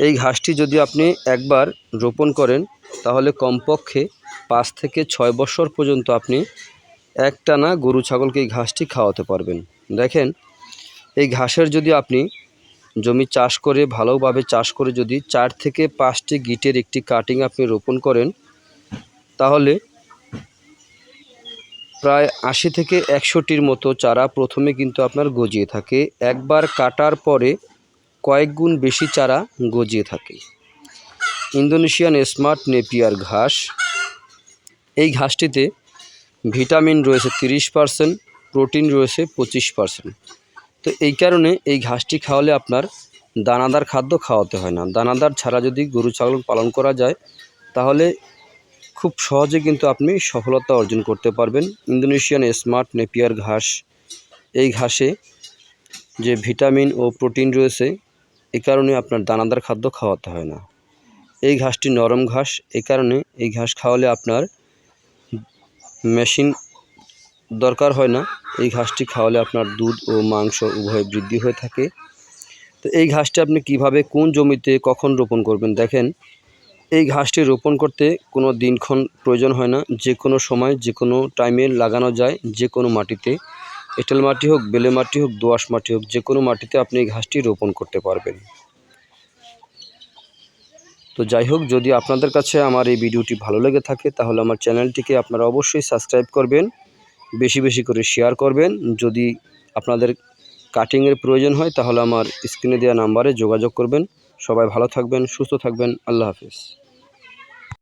এই ঘাসটি যদি আপনি একবার রোপণ করেন, তাহলে কমপক্ষে পাঁচ থেকে ছয় বছর পর্যন্ত আপনি একটানা গরু ছাগলকে এই ঘাসটি খাওয়াতে পারবেন। দেখেন, এই ঘাসের যদি আপনি জমি চাষ করে, ভালোভাবে চাষ করে যদি চার থেকে পাঁচটি গিটের একটি কাটিং আপনি রোপণ করেন, তাহলে প্রায় আশি থেকে একশোটির মতো চারা প্রথমে কিন্তু আপনার গজিয়ে থাকে। একবার কাটার পরে কয়েক গুণ বেশি চারা গজিয়ে থাকে। ইন্দোনেশিয়ান স্মার্ট নেপিয়ার ঘাস। এই ঘাসটিতে ভিটামিন রয়েছে তিরিশ পারসেন্ট, প্রোটিন রয়েছে পঁচিশ পারসেন্ট। তো এই কারণে এই ঘাসটি খাওয়ালে আপনার দানাদার খাদ্য খাওয়াতে হয় না। দানাদার ছাড়া যদি গরু, ছাগল পালন করা যায়, তাহলে খুব সহজে কিন্তু আপনি সফলতা অর্জন করতে পারবেন। ইন্দোনেশিয়ান স্মার্ট নেপিয়ার ঘাস। এই ঘাসে যে ভিটামিন ও প্রোটিন রয়েছে এই কারণে আপনার দানাদার খাদ্য খাওয়াতে হয় না। এই ঘাসটি নরম ঘাস এই কারণে এই ঘাস খাওয়ালে আপনার মেশিন দরকার হয় না। এই ঘাসটি খাওয়ালে আপনার দুধ ও মাংস উভয় বৃদ্ধি হয়ে থাকে। তো এই ঘাসটি আপনি কীভাবে, কোন জমিতে, কখন রোপণ করবেন দেখেন। এই ঘাসটি রোপণ করতে কোনো দিনক্ষণ প্রয়োজন হয় না। যে কোনো সময় যে কোনো টাইমে লাগানো যায় যে কোনো মাটিতে। এঁটেল মাটি হোক, বেলে মাটি হোক, দোআঁশ মাটি হোক, যে কোনো মাটিতে আপনি এই ঘাসটি রোপণ করতে পারবেন। তো যাই হোক, যদি আপনাদের কাছে আমার এই ভিডিওটি ভালো লেগে থাকে, তাহলে আমার চ্যানেলটিকে আপনারা অবশ্যই সাবস্ক্রাইব করবেন, বেশি বেশি করে শেয়ার করবেন। যদি আপনাদের কাটিংয়ের প্রয়োজন হয়, তাহলে আমার স্ক্রিনে দেওয়া নাম্বারে যোগাযোগ করবেন। সবাই ভালো থাকবেন, সুস্থ থাকবেন, আল্লাহ হাফিজ।